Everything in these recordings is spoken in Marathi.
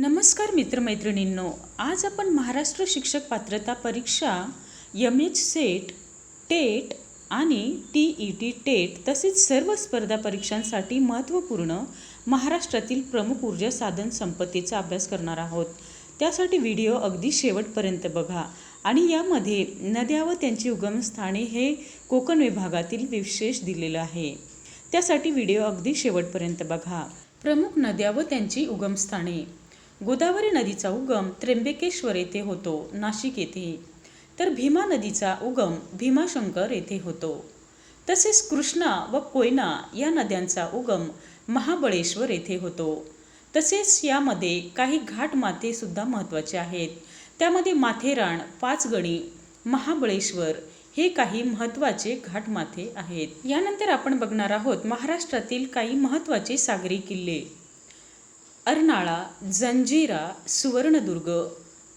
नमस्कार मित्रमैत्रिणींनो आज आपण महाराष्ट्र शिक्षक पात्रता परीक्षा यम एच सेट टेट आणि टी ई टी टेट तसेच सर्व स्पर्धा परीक्षांसाठी महत्त्वपूर्ण महाराष्ट्रातील प्रमुख ऊर्जा साधन संपत्तीचा अभ्यास करणार आहोत. त्यासाठी व्हिडिओ अगदी शेवटपर्यंत बघा आणि यामध्ये नद्या व त्यांची उगमस्थाने हे कोकण विभागातील विशेष दिलेलं आहे. त्यासाठी व्हिडिओ अगदी शेवटपर्यंत बघा. प्रमुख नद्या व त्यांची उगमस्थाने. गोदावरी नदीचा उगम त्र्यंबकेश्वर येथे होतो नाशिक येथे. तर भीमा नदीचा उगम भीमाशंकर येथे होतो. तसेच कृष्णा व कोयना या नद्यांचा उगम महाबळेश्वर येथे होतो. तसेच यामध्ये काही घाट मातेसुद्धा महत्त्वाचे आहेत. त्यामध्ये माथेरान पाचगणी महाबळेश्वर हे काही महत्त्वाचे घाटमाथे आहेत. यानंतर आपण बघणार आहोत महाराष्ट्रातील काही महत्त्वाचे सागरी किल्ले. अर्नाळा जंजिरा सुवर्णदुर्ग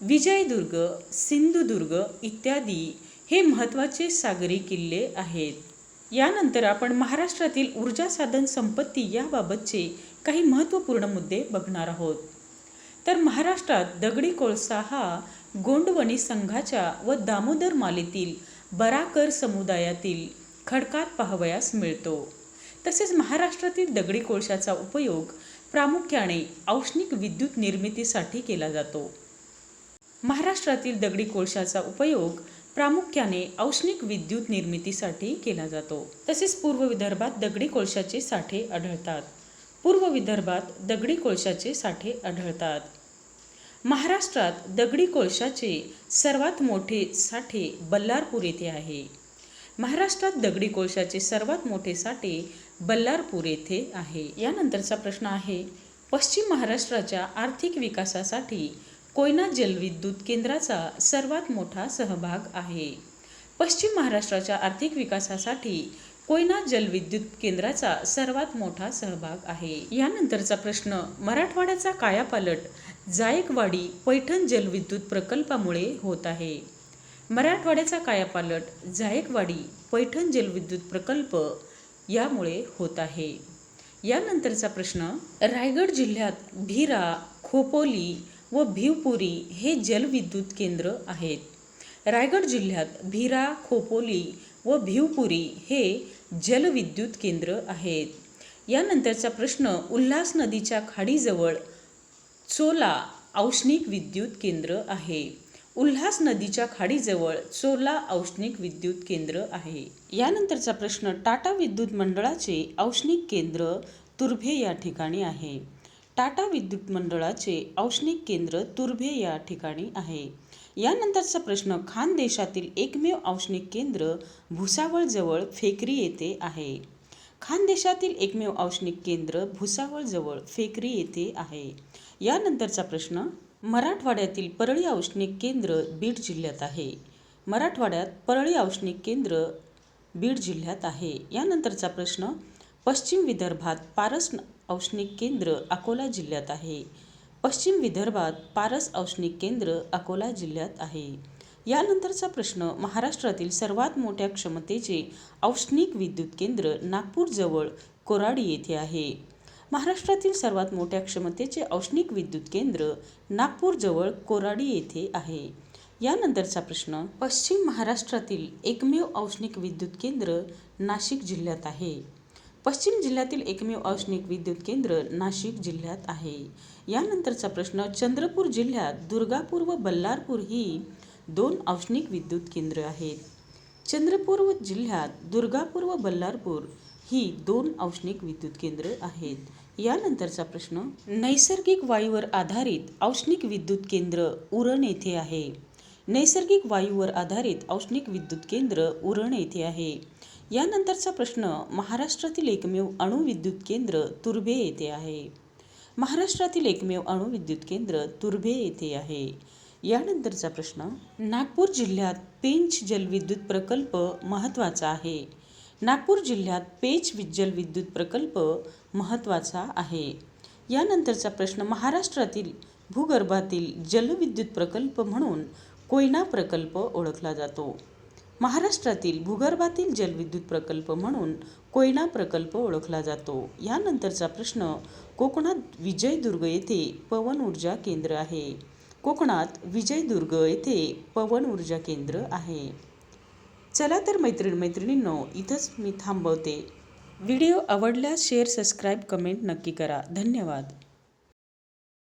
विजयदुर्ग सिंधुदुर्ग इत्यादी हे महत्त्वाचे सागरी किल्ले आहेत. यानंतर आपण महाराष्ट्रातील ऊर्जा साधन संपत्ती याबाबतचे काही महत्त्वपूर्ण मुद्दे बघणार आहोत. तर महाराष्ट्रात दगडी कोळसा हा गोंडवणी संघाच्या व दामोदर मालेतील बराकर समुदायातील खडकात पाहावयास मिळतो. तसेच महाराष्ट्रातील दगडी कोळशाचा उपयोग प्रामुख्याने औष्णिक विद्युत निर्मितीसाठी केला जातो. महाराष्ट्रातील दगडी कोळशाचा उपयोग प्रामुख्याने औष्णिक विद्युत निर्मितीसाठी केला जातो. तसेच पूर्व विदर्भात दगडी कोळशाचे साठे आढळतात. पूर्व विदर्भात दगडी कोळशाचे साठे आढळतात. महाराष्ट्रात दगडी कोळशाचे सर्वात मोठे साठे बल्लारपूर येथे आहे. महाराष्ट्रात दगडी कोळशाचे सर्वात मोठे साठे बल्लारपूर येथे आहे. यानंतरचा प्रश्न आहे पश्चिम महाराष्ट्राच्या आर्थिक विकासासाठी कोयना जलविद्युत केंद्राचा सर्वात मोठा सहभाग आहे. पश्चिम महाराष्ट्राच्या आर्थिक विकासासाठी कोयना जलविद्युत केंद्राचा सर्वात मोठा सहभाग आहे. यानंतरचा प्रश्न मराठवाड्याचा कायापालट जायकवाडी पैठण जलविद्युत प्रकल्पामुळे होत आहे. मराठवाड्याचा कायापालट जायकवाडी पैठण जलविद्युत प्रकल्प यामुळे होत आहे. यानंतरचा प्रश्न रायगड जिल्ह्यात भिरा खोपोली व भिवपुरी हे जलविद्युत केंद्र आहेत. रायगड जिल्ह्यात भिरा खोपोली व भिवपुरी हे जलविद्युत केंद्र आहेत. यानंतरचा प्रश्न उल्हास नदीच्या खाडीजवळ चोला औष्णिक विद्युत केंद्र आहे. उल्हास नदीच्या खाडीजवळ चोला औष्णिक विद्युत केंद्र आहे. यानंतरचा प्रश्न टाटा विद्युत मंडळाचे औष्णिक केंद्र तुर्भे या ठिकाणी आहे. टाटा विद्युत मंडळाचे औष्णिक केंद्र तुर्भे या ठिकाणी आहे. यानंतरचा प्रश्न खानदेशातील एकमेव औष्णिक केंद्र भुसावळजवळ फेकरी येथे आहे. खानदेशातील एकमेव औष्णिक केंद्र भुसावळजवळ फेकरी येथे आहे. यानंतरचा प्रश्न मराठवाड्यातील परळी औष्णिक केंद्र बीड जिल्ह्यात आहे. मराठवाड्यात परळी औष्णिक केंद्र बीड जिल्ह्यात आहे. यानंतरचा प्रश्न पश्चिम विदर्भात पारस औष्णिक केंद्र अकोला जिल्ह्यात आहे. पश्चिम विदर्भात पारस औष्णिक केंद्र अकोला जिल्ह्यात आहे. यानंतरचा प्रश्न महाराष्ट्रातील सर्वात मोठ्या क्षमतेचे औष्णिक विद्युत केंद्र नागपूरजवळ कोराडी येथे आहे. महाराष्ट्रातील सर्वात मोठ्या क्षमतेचे औष्णिक विद्युत केंद्र नागपूरजवळ कोराडी येथे आहे. यानंतरचा प्रश्न पश्चिम महाराष्ट्रातील एकमेव औष्णिक विद्युत केंद्र नाशिक जिल्ह्यात आहे. पश्चिम जिल्ह्यातील एकमेव औष्णिक विद्युत केंद्र नाशिक जिल्ह्यात आहे. यानंतरचा प्रश्न चंद्रपूर जिल्ह्यात दुर्गापूर व बल्लारपूर ही दोन औष्णिक विद्युत केंद्र आहेत. चंद्रपूर व जिल्ह्यात दुर्गापूर व बल्लारपूर ही दोन औष्णिक विद्युत केंद्र आहेत. यानंतरचा प्रश्न नैसर्गिक वायूवर आधारित औष्णिक विद्युत केंद्र उरण येथे आहे. नैसर्गिक वायूवर आधारित औष्णिक विद्युत केंद्र उरण येथे आहे. यानंतरचा प्रश्न महाराष्ट्रातील एकमेव अणुविद्युत केंद्र तुर्भे येथे आहे. महाराष्ट्रातील एकमेव अणुविद्युत केंद्र तुर्भे येथे आहे. यानंतरचा प्रश्न नागपूर जिल्ह्यात पेंच जलविद्युत प्रकल्प महत्त्वाचा आहे. नागपूर जिल्ह्यात पेच जलविद्युत प्रकल्प महत्त्वाचा आहे. यानंतरचा प्रश्न महाराष्ट्रातील भूगर्भातील जलविद्युत प्रकल्प म्हणून कोयना प्रकल्प ओळखला जातो. महाराष्ट्रातील भूगर्भातील जलविद्युत प्रकल्प म्हणून कोयना प्रकल्प ओळखला जातो. यानंतरचा प्रश्न कोकणात विजयदुर्ग येथे पवन ऊर्जा केंद्र आहे. कोकणात विजयदुर्ग येथे पवन ऊर्जा केंद्र आहे. चला तर मैत्रीण मैत्रिणींनो इथंच मी थांबवते. व्हिडिओ आवडल्यास शेअर सबस्क्राईब कमेंट नक्की करा. धन्यवाद.